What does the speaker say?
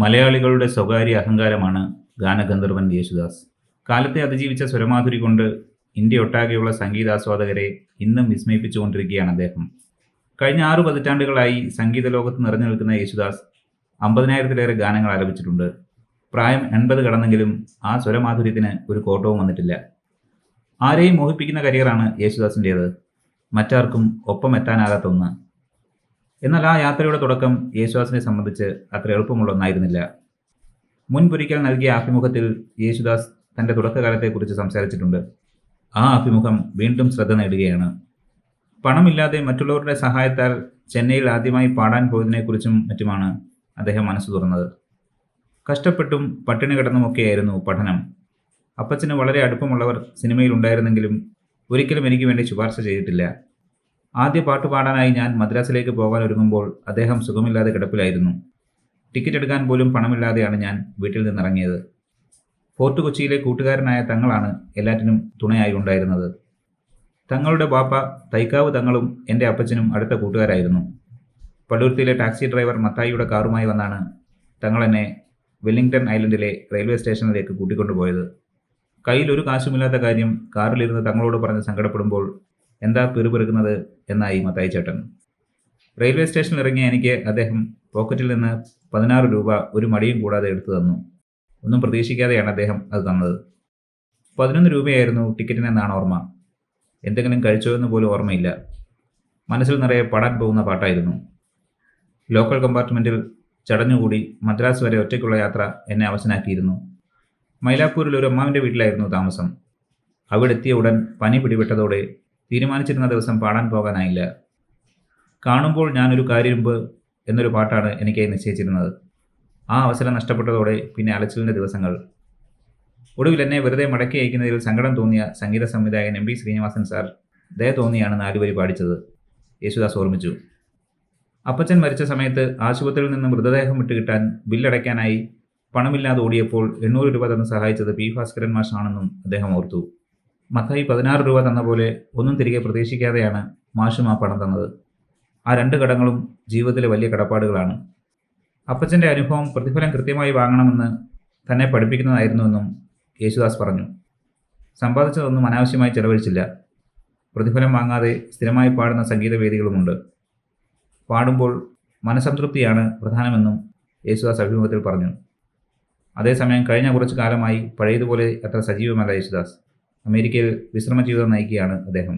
മലയാളികളുടെ സ്വകാര്യ അഹങ്കാരമാണ് ഗാനഗന്ധർവൻ യേശുദാസ്. കാലത്തെ അതിജീവിച്ച സ്വരമാധുരി കൊണ്ട് ഇന്ത്യ ഇന്ത്യയൊട്ടാകെയുള്ള സംഗീതാസ്വാദകരെ ഇന്നും വിസ്മയിപ്പിച്ചുകൊണ്ടിരിക്കുകയാണ് അദ്ദേഹം. കഴിഞ്ഞ ആറു പതിറ്റാണ്ടുകളായി സംഗീത ലോകത്ത് നിറഞ്ഞു നിൽക്കുന്ന യേശുദാസ് അമ്പതിനായിരത്തിലേറെ ഗാനങ്ങൾ ആലപിച്ചിട്ടുണ്ട്. പ്രായം എൺപത് കടന്നെങ്കിലും ആ സ്വരമാധുര്യത്തിന് ഒരു കോട്ടവും വന്നിട്ടില്ല. ആരെയും മോഹിപ്പിക്കുന്ന കരിയറാണ് യേശുദാസിന്റേത് മറ്റാർക്കും ഒപ്പം എത്താനാകാത്ത ഒന്ന്. എന്നാൽ ആ യാത്രയുടെ തുടക്കം യേശുദാസിനെ സംബന്ധിച്ച് അത്ര എളുപ്പമുള്ള ഒന്നായിരുന്നില്ല. മുൻപൊരിക്കൽ നൽകിയ അഭിമുഖത്തിൽ യേശുദാസ് തന്റെ തുടക്കകാലത്തെക്കുറിച്ച് സംസാരിച്ചിട്ടുണ്ട്. ആ അഭിമുഖം വീണ്ടും ശ്രദ്ധ നേടുകയാണ്. പണമില്ലാതെ മറ്റുള്ളവരുടെ സഹായത്താൽ ചെന്നൈയിൽ ആദ്യമായി പാടാൻ പോയതിനെക്കുറിച്ചും മറ്റുമാണ് അദ്ദേഹം മനസ്സ് തുറന്നത്. കഷ്ടപ്പെട്ടും പട്ടിണി കിടന്നുമൊക്കെയായിരുന്നു പഠനം. അപ്പച്ചന് വളരെ അടുപ്പമുള്ളവർ സിനിമയിൽ ഉണ്ടായിരുന്നെങ്കിലും ഒരിക്കലും എനിക്ക് വേണ്ടി ശുപാർശ ചെയ്തിട്ടില്ല. ആദ്യ പാട്ട് പാടാനായി ഞാൻ മദ്രാസിലേക്ക് പോകാൻ ഒരുങ്ങുമ്പോൾ അദ്ദേഹം സുഖമില്ലാതെ കിടപ്പിലായിരുന്നു. ടിക്കറ്റ് എടുക്കാൻ പോലും പണമില്ലാതെയാണ് ഞാൻ വീട്ടിൽ നിന്നിറങ്ങിയത്. ഫോർട്ട് കൊച്ചിയിലെ കൂട്ടുകാരനായ തങ്ങളാണ് എല്ലാറ്റിനും തുണയായി ഉണ്ടായിരുന്നത്. തങ്ങളുടെ ബാപ്പ തൈക്കാവ് തങ്ങളും എന്റെ അപ്പച്ചനും അടുത്ത കൂട്ടുകാരായിരുന്നു. പള്ളുരുത്തിയിലെ ടാക്സി ഡ്രൈവർ മത്തായിയുടെ കാറുമായി വന്നാണ് തങ്ങൾ എന്നെ വെല്ലിംഗ്ടൺ ഐലൻഡിലെ റെയിൽവേ സ്റ്റേഷനിലേക്ക് കൂട്ടിക്കൊണ്ടുപോയത്. കയ്യിൽ ഒരു കാശുമില്ലാത്ത കാര്യം കാറിലിരുന്ന് തങ്ങളോട് പറഞ്ഞ് സങ്കടപ്പെടുമ്പോൾ എന്താ പിറുപിറുക്കുന്നത് എന്നായി മത്തായി ചേട്ടൻ. റെയിൽവേ സ്റ്റേഷനിൽ ഇറങ്ങിയ എനിക്ക് അദ്ദേഹം പോക്കറ്റിൽ നിന്ന് പതിനാറ് രൂപ ഒരു മടിയും കൂടാതെ എടുത്തു തന്നു. ഒന്നും പ്രതീക്ഷിക്കാതെയാണ് അദ്ദേഹം അത് തന്നത്. പതിനൊന്ന് രൂപയായിരുന്നു ടിക്കറ്റിനെന്നാണ് ഓർമ്മ. എന്തെങ്കിലും കഴിച്ചോ എന്ന് പോലും ഓർമ്മയില്ല. മനസ്സിൽ നിറയെ പാടാൻ പോകുന്ന പാട്ടായിരുന്നു. ലോക്കൽ കമ്പാർട്ട്മെന്റിൽ ചടഞ്ഞുകൂടി മദ്രാസ് വരെ ഒറ്റയ്ക്കുള്ള യാത്ര എന്നെ അവശനാക്കിയിരുന്നു. മൈലാപ്പൂരിൽ ഒരു അമ്മാവിന്റെ വീട്ടിലായിരുന്നു താമസം. അവിടെ എത്തിയ ഉടൻ പനി പിടിപെട്ടതോടെ തീരുമാനിച്ചിരുന്ന ദിവസം പാടാൻ പോകാനായില്ല. കാണുമ്പോൾ ഞാനൊരു കാര്യമുമ്പ് എന്നൊരു പാട്ടാണ് എനിക്കായി നിശ്ചയിച്ചിരുന്നത്. ആ അവസരം നഷ്ടപ്പെട്ടതോടെ പിന്നെ അലച്ചിലിന്റെ ദിവസങ്ങൾ. ഒടുവിൽ എന്നെ വെറുതെ മടക്കി അയക്കുന്നതിൽ സങ്കടം തോന്നിയ സംഗീത സംവിധായകൻ എം പി ശ്രീനിവാസൻ സാർ ദയ തോന്നിയാണ് നാലുപേരി പാടിച്ചത്. യേശുദാസ് ഓർമ്മിച്ചു. അപ്പച്ചൻ മരിച്ച സമയത്ത് ആശുപത്രിയിൽ നിന്ന് മൃതദേഹം വിട്ടുകിട്ടാൻ ബില്ലടയ്ക്കാനായി പണമില്ലാതെ ഓടിയപ്പോൾ എണ്ണൂറ് രൂപ തന്ന് സഹായിച്ചത് പി ഭാസ്കരൻ മാഷാണെന്നും അദ്ദേഹം ഓർത്തു. മത്തായി പതിനാറ് രൂപ തന്ന പോലെ ഒന്നും തിരികെ പ്രതീക്ഷിക്കാതെയാണ് മാഷും ആ പണം തന്നത്. ആ രണ്ട് കടങ്ങളും ജീവിതത്തിലെ വലിയ കടപ്പാടുകളാണ്. അപ്പച്ചന്റെ അനുഭവം പ്രതിഫലം കൃത്യമായി വാങ്ങണമെന്ന് തന്നെ പഠിപ്പിക്കുന്നതായിരുന്നുവെന്നും യേശുദാസ് പറഞ്ഞു. സമ്പാദിച്ചതൊന്നും അനാവശ്യമായി ചെലവഴിച്ചില്ല. പ്രതിഫലം വാങ്ങാതെ സ്ഥിരമായി പാടുന്ന സംഗീതവേദികളുമുണ്ട്. പാടുമ്പോൾ മനസംതൃപ്തിയാണ് പ്രധാനമെന്നും യേശുദാസ് അഭിമുഖത്തിൽ പറഞ്ഞു. അതേസമയം കഴിഞ്ഞ കുറച്ചു കാലമായി പഴയതുപോലെ അത്ര സജീവമല്ല യേശുദാസ്. അമേരിക്കയിൽ വിശ്രമ ജീവിതം നയിക്കുകയാണ് അദ്ദേഹം.